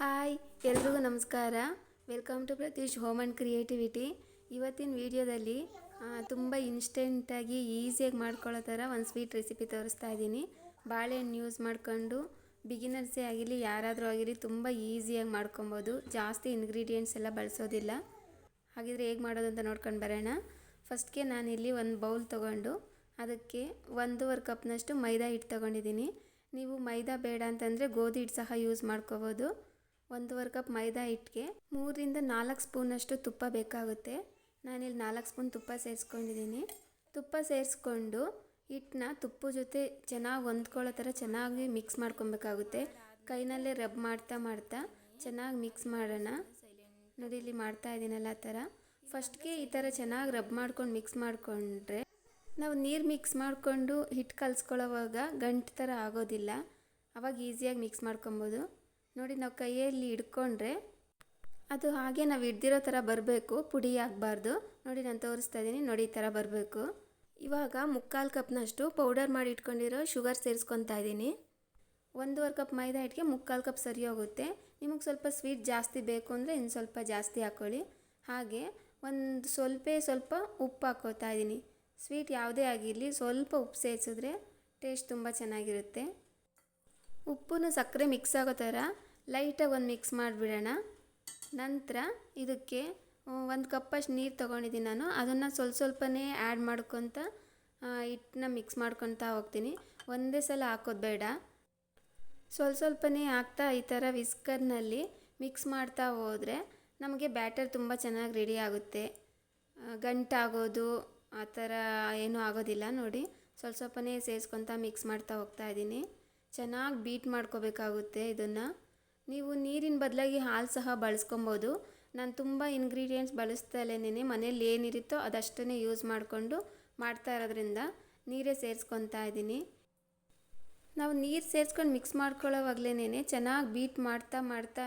Hi, ಎಲ್ರಿಗೂ ನಮಸ್ಕಾರ. Welcome to Pratheesh home and creativity ಇವತ್ತಿನ ವಿಡಿಯೋದಲ್ಲಿ ತುಂಬ ಇನ್ಸ್ಟೆಂಟಾಗಿ ಈಸಿಯಾಗಿ ಮಾಡ್ಕೊಳ್ಳೋ ಥರ ಒಂದು ಸ್ವೀಟ್ ರೆಸಿಪಿ ತೋರಿಸ್ತಾ ಇದ್ದೀನಿ. ಬಾಳೆಹಣ್ಣು ಯೂಸ್ ಮಾಡ್ಕೊಂಡು ಬಿಗಿನರ್ಸೇ ಆಗಿರಲಿ, ಯಾರಾದರೂ ಆಗಿರಲಿ, ತುಂಬ ಈಸಿಯಾಗಿ ಮಾಡ್ಕೊಬೋದು. ಜಾಸ್ತಿ ಇಂಗ್ರೀಡಿಯೆಂಟ್ಸ್ ಎಲ್ಲ ಬಳಸೋದಿಲ್ಲ. ಹಾಗಿದ್ರೆ ಹೇಗೆ ಮಾಡೋದು ಅಂತ ನೋಡ್ಕೊಂಡು ಬರೋಣ. ಫಸ್ಟ್ಗೆ ನಾನಿಲ್ಲಿ ಒಂದು ಬೌಲ್ ತೊಗೊಂಡು, ಅದಕ್ಕೆ ಒಂದೂವರೆ ಕಪ್ನಷ್ಟು ಮೈದಾ ಹಿಟ್ಟು ತೊಗೊಂಡಿದ್ದೀನಿ. ನೀವು ಮೈದಾ ಬೇಡ ಅಂತಂದರೆ ಗೋಧಿ ಹಿಟ್ಟು ಸಹ ಯೂಸ್ ಮಾಡ್ಕೋಬೋದು. ಒಂದೂವರೆ ಕಪ್ ಮೈದಾ ಹಿಟ್ಟಿಗೆ ಮೂರರಿಂದ ನಾಲ್ಕು ಸ್ಪೂನಷ್ಟು ತುಪ್ಪ ಬೇಕಾಗುತ್ತೆ. ನಾನಿಲ್ಲಿ ನಾಲ್ಕು ಸ್ಪೂನ್ ತುಪ್ಪ ಸೇರಿಸ್ಕೊಂಡಿದ್ದೀನಿ. ತುಪ್ಪ ಸೇರಿಸ್ಕೊಂಡು ಹಿಟ್ಟನ್ನ ತುಪ್ಪ ಜೊತೆ ಚೆನ್ನಾಗಿ ಹೊಂದ್ಕೊಳ್ಳೋ ಥರ ಚೆನ್ನಾಗಿ ಮಿಕ್ಸ್ ಮಾಡ್ಕೊಬೇಕಾಗುತ್ತೆ. ಕೈನಲ್ಲೇ ರಬ್ ಮಾಡ್ತಾ ಮಾಡ್ತಾ ಚೆನ್ನಾಗಿ ಮಿಕ್ಸ್ ಮಾಡೋಣ. ನೋಡಿ, ಇಲ್ಲಿ ಮಾಡ್ತಾ ಇದ್ದೀನಲ್ಲ ಆ ಥರ. ಫಸ್ಟ್ಗೆ ಈ ಥರ ಚೆನ್ನಾಗಿ ರಬ್ ಮಾಡ್ಕೊಂಡು ಮಿಕ್ಸ್ ಮಾಡಿಕೊಂಡ್ರೆ ನಾವು ನೀರು ಮಿಕ್ಸ್ ಮಾಡಿಕೊಂಡು ಹಿಟ್ಟು ಕಲಿಸ್ಕೊಳ್ಳೋವಾಗ ಗಂಟು ಥರ ಆಗೋದಿಲ್ಲ. ಅವಾಗ ಈಸಿಯಾಗಿ ಮಿಕ್ಸ್ ಮಾಡ್ಕೊಬೋದು. ನೋಡಿ ನಾವು ಕೈಯಲ್ಲಿ ಹಿಡ್ಕೊಂಡ್ರೆ ಅದು ಹಾಗೆ ನಾವು ಹಿಡ್ದಿರೋ ಥರ ಬರಬೇಕು, ಪುಡಿ ಆಗಬಾರ್ದು. ನೋಡಿ ನಾನು ತೋರಿಸ್ತಾ ಇದ್ದೀನಿ, ನೋಡಿ ಈ ಥರ ಬರಬೇಕು. ಇವಾಗ ಮುಕ್ಕಾಲು ಕಪ್ನಷ್ಟು ಪೌಡರ್ ಮಾಡಿ ಇಟ್ಕೊಂಡಿರೋ ಶುಗರ್ ಸೇರಿಸ್ಕೊತಾ ಇದ್ದೀನಿ. ಒಂದೂವರೆ ಕಪ್ ಮೈದಾ ಹಿಟ್ಟಿಗೆ ಮುಕ್ಕಾಲು ಕಪ್ ಸರಿ ಹೋಗುತ್ತೆ. ನಿಮಗೆ ಸ್ವಲ್ಪ ಸ್ವೀಟ್ ಜಾಸ್ತಿ ಬೇಕು ಅಂದರೆ ಇನ್ನು ಸ್ವಲ್ಪ ಜಾಸ್ತಿ ಹಾಕ್ಕೊಳ್ಳಿ ಹಾಗೆ ಒಂದು ಸ್ವಲ್ಪ ಸ್ವಲ್ಪ ಉಪ್ಪು ಹಾಕೋತಾ ಇದ್ದೀನಿ. ಸ್ವೀಟ್ ಯಾವುದೇ ಆಗಿರಲಿ, ಸ್ವಲ್ಪ ಉಪ್ಪು ಸೇರಿಸಿದ್ರೆ ಟೇಸ್ಟ್ ತುಂಬ ಚೆನ್ನಾಗಿರುತ್ತೆ. ಉಪ್ಪು ಸಕ್ಕರೆ ಮಿಕ್ಸ್ ಆಗೋ ಥರ ಲೈಟಾಗಿ ಒಂದು ಮಿಕ್ಸ್ ಮಾಡಿಬಿಡೋಣ. ನಂತರ ಇದಕ್ಕೆ ಒಂದು ಕಪ್ಪಷ್ಟು ನೀರು ತೊಗೊಂಡಿದ್ದೀನಿ ನಾನು. ಅದನ್ನು ಸ್ವಲ್ಪ ಸ್ವಲ್ಪನೇ ಆ್ಯಡ್ ಮಾಡ್ಕೊತ ಹಿಟ್ಟನ್ನ ಮಿಕ್ಸ್ ಮಾಡ್ಕೊತಾ ಹೋಗ್ತೀನಿ. ಒಂದೇ ಸಲ ಹಾಕೋದು ಬೇಡ. ಸ್ವಲ್ಪ ಸ್ವಲ್ಪನೇ ಹಾಕ್ತಾ ಈ ಥರ ವಿಸ್ಕರ್ನಲ್ಲಿ ಮಿಕ್ಸ್ ಮಾಡ್ತಾ ಹೋದರೆ ನಮಗೆ ಬ್ಯಾಟರ್ ತುಂಬ ಚೆನ್ನಾಗಿ ರೆಡಿ ಆಗುತ್ತೆ. ಗಂಟಾಗೋದು, ಆ ಥರ ಏನೂ ಆಗೋದಿಲ್ಲ ನೋಡಿ. ಸ್ವಲ್ಪ ಸ್ವಲ್ಪನೇ ಸೇರಿಸ್ಕೊತ ಮಿಕ್ಸ್ ಮಾಡ್ತಾ ಹೋಗ್ತಾ ಇದ್ದೀನಿ. ಚೆನ್ನಾಗಿ ಬೀಟ್ ಮಾಡ್ಕೋಬೇಕಾಗುತ್ತೆ ಇದನ್ನು. ನೀವು ನೀರಿನ ಬದಲಾಗಿ ಹಾಲು ಸಹ ಬಳಸ್ಕೊಬೋದು. ನಾನು ತುಂಬ ಇಂಗ್ರೀಡಿಯೆಂಟ್ಸ್ ಬಳಸ್ದಲೇ ಮನೇಲಿ ಏನಿರುತ್ತೋ ಅದಷ್ಟೇ ಯೂಸ್ ಮಾಡಿಕೊಂಡು ಮಾಡ್ತಾ ಇರೋದ್ರಿಂದ ನೀರೇ ಸೇರಿಸ್ಕೊತಾ ಇದ್ದೀನಿ. ನಾವು ನೀರು ಸೇರಿಸ್ಕೊಂಡು ಮಿಕ್ಸ್ ಮಾಡ್ಕೊಳ್ಳೋವಾಗಲೇ ಚೆನ್ನಾಗಿ ಬೀಟ್ ಮಾಡ್ತಾ ಮಾಡ್ತಾ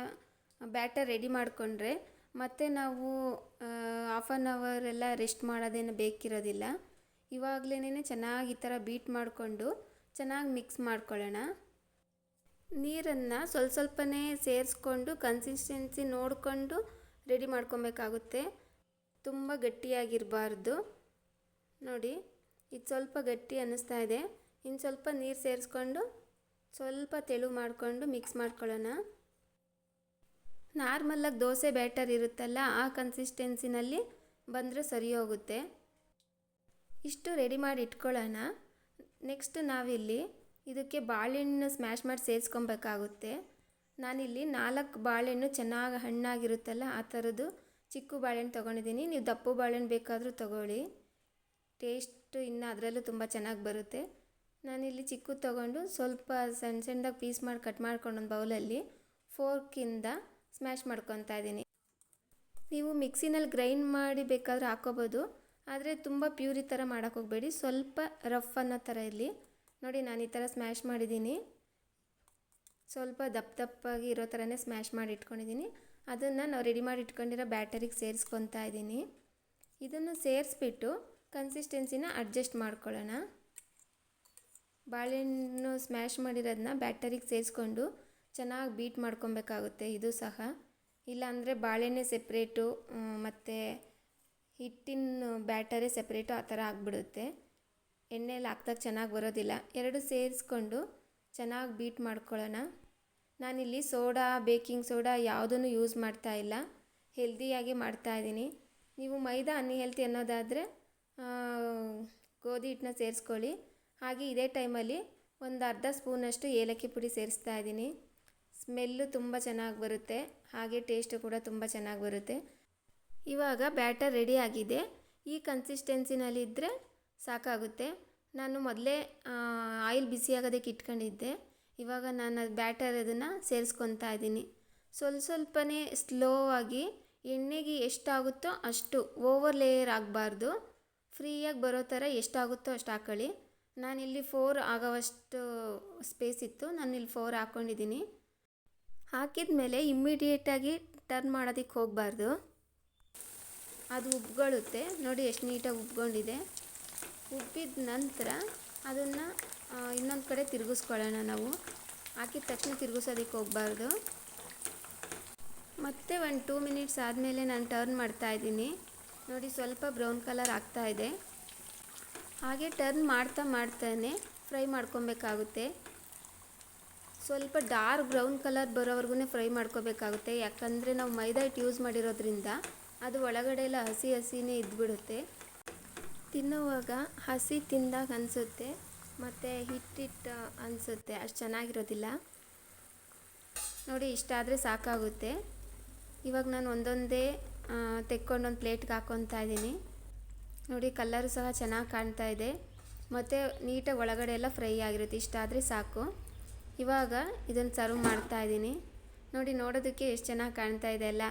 ಬ್ಯಾಟರ್ ರೆಡಿ ಮಾಡಿಕೊಂಡ್ರೆ ಮತ್ತು ನಾವು ಹಾಫ್ ಆನ್ ಅವರ್ ಎಲ್ಲ ರೆಸ್ಟ್ ಮಾಡೋದೇನು ಬೇಕಿರೋದಿಲ್ಲ. ಇವಾಗಲೇ ಚೆನ್ನಾಗಿ ಈ ಥರ ಬೀಟ್ ಮಾಡಿಕೊಂಡು ಚೆನ್ನಾಗಿ ಮಿಕ್ಸ್ ಮಾಡ್ಕೊಳ್ಳೋಣ. ನೀರನ್ನು ಸ್ವಲ್ಪ ಸ್ವಲ್ಪನೇ ಸೇರಿಸ್ಕೊಂಡು ಕನ್ಸಿಸ್ಟೆನ್ಸಿ ನೋಡಿಕೊಂಡು ರೆಡಿ ಮಾಡ್ಕೊಬೇಕಾಗುತ್ತೆ. ತುಂಬ ಗಟ್ಟಿಯಾಗಿರಬಾರ್ದು. ನೋಡಿ, ಇದು ಸ್ವಲ್ಪ ಗಟ್ಟಿ ಅನ್ನಿಸ್ತಾ ಇದೆ. ಇನ್ನು ಸ್ವಲ್ಪ ನೀರು ಸೇರಿಸ್ಕೊಂಡು ಸ್ವಲ್ಪ ತೆಳು ಮಾಡಿಕೊಂಡು ಮಿಕ್ಸ್ ಮಾಡ್ಕೊಳ್ಳೋಣ. ನಾರ್ಮಲ್ಲಾಗಿ ದೋಸೆ ಬ್ಯಾಟರ್ ಇರುತ್ತಲ್ಲ, ಆ ಕನ್ಸಿಸ್ಟೆನ್ಸಿನಲ್ಲಿ ಬಂದರೆ ಸರಿ ಹೋಗುತ್ತೆ. ಇಷ್ಟು ರೆಡಿ ಮಾಡಿ ಇಟ್ಕೊಳ್ಳೋಣ. ನೆಕ್ಸ್ಟ್ ನಾವಿಲ್ಲಿ ಇದಕ್ಕೆ ಬಾಳೆಹಣ್ಣು ಸ್ಮ್ಯಾಶ್ ಮಾಡಿ ಸೇರಿಸ್ಕೊಬೇಕಾಗುತ್ತೆ. ನಾನಿಲ್ಲಿ ನಾಲ್ಕು ಬಾಳೆಹಣ್ಣು ಚೆನ್ನಾಗಿ ಹಣ್ಣಾಗಿರುತ್ತಲ್ಲ, ಆ ಥರದ್ದು ಚಿಕ್ಕ ಬಾಳೆಹಣ್ಣು ತೊಗೊಂಡಿದ್ದೀನಿ. ನೀವು ದಪ್ಪು ಬಾಳೆಹಣ್ಣು ಬೇಕಾದರೂ ತೊಗೊಳ್ಳಿ. ಟೇಸ್ಟ್ ಇನ್ನು ಅದರಲ್ಲೂ ತುಂಬ ಚೆನ್ನಾಗಿ ಬರುತ್ತೆ. ನಾನಿಲ್ಲಿ ಚಿಕ್ಕದು ತೊಗೊಂಡು ಸ್ವಲ್ಪ ಸಣ್ಣ ಸಣ್ಣದಾಗಿ ಪೀಸ್ ಮಾಡಿ ಕಟ್ ಮಾಡ್ಕೊಂಡು ಒಂದು ಬೌಲಲ್ಲಿ ಫೋರ್ಕಿಂದ ಸ್ಮ್ಯಾಶ್ ಮಾಡ್ಕೊತಾ ಇದ್ದೀನಿ. ನೀವು ಮಿಕ್ಸಿನಲ್ಲಿ ಗ್ರೈಂಡ್ ಮಾಡಿ ಬೇಕಾದರೂ ಹಾಕೋಬೋದು ಆದರೆ ತುಂಬ ಪ್ಯೂರಿ ಥರ ಮಾಡೋಕ್ಕೆ ಹೋಗಬೇಡಿ. ಸ್ವಲ್ಪ ರಫ್ ಅನ್ನೋ ಥರ ಇರಲಿ. ನೋಡಿ, ನಾನು ಈ ಥರ ಸ್ಮ್ಯಾಶ್ ಮಾಡಿದ್ದೀನಿ. ಸ್ವಲ್ಪ ದಪ್ಪ ದಪ್ಪಾಗಿ ಇರೋ ಥರನೇ ಸ್ಮ್ಯಾಶ್ ಮಾಡಿ ಇಟ್ಕೊಂಡಿದ್ದೀನಿ ಅದನ್ನು ನಾವು ರೆಡಿ ಮಾಡಿ ಇಟ್ಕೊಂಡಿರೋ ಬ್ಯಾಟರಿಗೆ ಸೇರಿಸ್ಕೊತಾ ಇದ್ದೀನಿ. ಇದನ್ನು ಸೇರಿಸ್ಬಿಟ್ಟು ಕನ್ಸಿಸ್ಟೆನ್ಸಿನ ಅಡ್ಜಸ್ಟ್ ಮಾಡ್ಕೊಳ್ಳೋಣ. ಬಾಳೆಹಣ್ಣು ಸ್ಮ್ಯಾಶ್ ಮಾಡಿರೋದನ್ನ ಬ್ಯಾಟರಿಗೆ ಸೇರಿಸ್ಕೊಂಡು ಚೆನ್ನಾಗಿ ಬೀಟ್ ಮಾಡ್ಕೊಬೇಕಾಗುತ್ತೆ, ಇದು ಸಹ. ಇಲ್ಲಾಂದರೆ ಬಾಳೆಹಣ್ಣೆ ಸೆಪ್ರೇಟು ಮತ್ತು ಹಿಟ್ಟಿನ ಬ್ಯಾಟರೇ ಸೆಪ್ರೇಟು ಆ ಥರ ಆಗಿಬಿಡುತ್ತೆ. ಎಣ್ಣೆಯಲ್ಲಿ ಹಾಕ್ದಾಗ ಚೆನ್ನಾಗಿ ಬರೋದಿಲ್ಲ. ಎರಡು ಸೇರಿಸ್ಕೊಂಡು ಚೆನ್ನಾಗಿ ಬೀಟ್ ಮಾಡ್ಕೊಳ್ಳೋಣ. ನಾನಿಲ್ಲಿ ಸೋಡಾ ಬೇಕಿಂಗ್ ಸೋಡಾ ಯಾವುದನ್ನು ಯೂಸ್ ಮಾಡ್ತಾ ಇಲ್ಲ. ಹೆಲ್ದಿಯಾಗಿ ಮಾಡ್ತಾ ಇದ್ದೀನಿ. ನೀವು ಮೈದಾ ಅನ್ಹೆಲ್ತಿ ಅನ್ನೋದಾದರೆ ಗೋಧಿ ಹಿಟ್ಟನ್ನ ಸೇರಿಸ್ಕೊಳ್ಳಿ. ಹಾಗೆ ಇದೇ ಟೈಮಲ್ಲಿ ಒಂದು ಅರ್ಧ ಸ್ಪೂನಷ್ಟು ಏಲಕ್ಕಿ ಪುಡಿ ಸೇರಿಸ್ತಾ ಇದ್ದೀನಿ. ಸ್ಮೆಲ್ಲು ತುಂಬ ಚೆನ್ನಾಗಿ ಬರುತ್ತೆ. ಹಾಗೆ ಟೇಸ್ಟು ಕೂಡ ತುಂಬ ಚೆನ್ನಾಗಿ ಬರುತ್ತೆ. ಇವಾಗ ಬ್ಯಾಟರ್ ರೆಡಿ ಆಗಿದೆ. ಈ ಕನ್ಸಿಸ್ಟೆನ್ಸಿನಲ್ಲಿದ್ದರೆ ಸಾಕಾಗುತ್ತೆ. ನಾನು ಮೊದಲೇ ಆಯಿಲ್ ಬಿಸಿ ಆಗೋದಕ್ಕೆ ಇಟ್ಕೊಂಡಿದ್ದೆ. ಇವಾಗ ನಾನು ಅದು ಬ್ಯಾಟರ್ ಅದನ್ನು ಸೇರಿಸ್ಕೊತಾ ಇದ್ದೀನಿ. ಸ್ವಲ್ಪ ಸ್ವಲ್ಪನೇ ಸ್ಲೋ ಆಗಿ ಎಣ್ಣೆಗೆ ಎಷ್ಟಾಗುತ್ತೋ ಅಷ್ಟು ಓವರ್ ಲೇಯರ್ ಆಗಬಾರ್ದು. ಫ್ರೀಯಾಗಿ ಬರೋ ಥರ ಎಷ್ಟಾಗುತ್ತೋ ಅಷ್ಟು ಹಾಕೊಳ್ಳಿ. ನಾನಿಲ್ಲಿ ಫೋರ್ ಆಗೋವಷ್ಟು ಸ್ಪೇಸ್ ಇತ್ತು. ನಾನು ಇಲ್ಲಿ ಫೋರ್ ಹಾಕ್ಕೊಂಡಿದ್ದೀನಿ ಹಾಕಿದ ಮೇಲೆ ಇಮ್ಮಿಡಿಯೇಟಾಗಿ ಟರ್ನ್ ಮಾಡೋದಕ್ಕೆ ಹೋಗಬಾರ್ದು. ಅದು ಉಬ್ಗೊಳುತ್ತೆ. ನೋಡಿ ಎಷ್ಟು ನೀಟಾಗಿ ಉಬ್ಕೊಂಡಿದೆ ಉಬ್ಬಿದ ನಂತರ ಅದನ್ನು ಇನ್ನೊಂದು ಕಡೆ ತಿರುಗಿಸ್ಕೊಳ್ಳೋಣ ನಾವು. ಹಾಕಿದ ತಕ್ಷಣ ತಿರುಗಿಸೋದಕ್ಕೆ ಹೋಗಬಾರ್ದು. ಮತ್ತೆ ಒಂದು ಟೂ ಮಿನಿಟ್ಸ್ ಆದಮೇಲೆ ನಾನು ಟರ್ನ್ ಮಾಡ್ತಾ ಇದ್ದೀನಿ. ನೋಡಿ ಸ್ವಲ್ಪ ಬ್ರೌನ್ ಕಲರ್ ಆಗ್ತಾ ಇದೆ. ಹಾಗೆ ಟರ್ನ್ ಮಾಡ್ತಾ ಮಾಡ್ತಾನೆ ಫ್ರೈ ಮಾಡ್ಕೊಬೇಕಾಗುತ್ತೆ. ಸ್ವಲ್ಪ ಡಾರ್ಕ್ ಬ್ರೌನ್ ಕಲರ್ ಬರೋವರೆಗೂ ಫ್ರೈ ಮಾಡ್ಕೋಬೇಕಾಗುತ್ತೆ. ಯಾಕಂದರೆ ನಾವು ಮೈದಾ ಹಿಟ್ಟು ಯೂಸ್ ಮಾಡಿರೋದ್ರಿಂದ ಅದು ಒಳಗಡೆ ಎಲ್ಲ ಹಸಿ ಹಸಿನೇ ಇದ್ಬಿಡುತ್ತೆ. ತಿನ್ನುವಾಗ ಹಸಿ ತಿಂದಾಗ ಅನಿಸುತ್ತೆ, ಮತ್ತು ಹಿಟ್ಟಿಟ್ಟು ಅನಿಸುತ್ತೆ, ಅಷ್ಟು ಚೆನ್ನಾಗಿರೋದಿಲ್ಲ. ನೋಡಿ ಇಷ್ಟಾದರೆ ಸಾಕಾಗುತ್ತೆ. ಇವಾಗ ನಾನು ಒಂದೊಂದೇ ತೆಕ್ಕೊಂಡೊಂದು ಪ್ಲೇಟ್ಗೆ ಹಾಕ್ಕೊತಾ ಇದ್ದೀನಿ. ನೋಡಿ, ಕಲ್ಲರು ಸಹ ಚೆನ್ನಾಗಿ ಕಾಣ್ತಾ ಇದೆ. ಮತ್ತು ನೀಟಾಗಿ ಒಳಗಡೆ ಎಲ್ಲ ಫ್ರೈ ಆಗಿರುತ್ತೆ ಇಷ್ಟಾದರೆ ಸಾಕು. ಇವಾಗ ಇದನ್ನು ಸರ್ವ್ ಮಾಡ್ತಾ ಇದ್ದೀನಿ. ನೋಡಿ, ನೋಡೋದಕ್ಕೆ ಎಷ್ಟು ಚೆನ್ನಾಗಿ ಕಾಣ್ತಾ ಇದೆ ಅಲ್ಲ.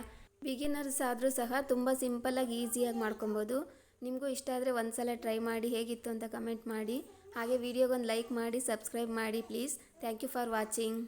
ಬಿಗಿನರ್ಸ್ ಆದರೂ ಸಹ ತುಂಬ ಸಿಂಪಲ್ಲಾಗಿ ಈಸಿಯಾಗಿ ಮಾಡ್ಕೊಬೋದು. ನಿಮಗೂ ಇಷ್ಟ ಆದರೆ ಒಂದು ಸಲ ಟ್ರೈ ಮಾಡಿ ಹೇಗಿತ್ತು ಅಂತ ಕಮೆಂಟ್ ಮಾಡಿ. ಹಾಗೆ ವಿಡಿಯೋಗೊಂದು ಲೈಕ್ ಮಾಡಿ ಸಬ್ಸ್ಕ್ರೈಬ್ ಮಾಡಿ please thank you for watching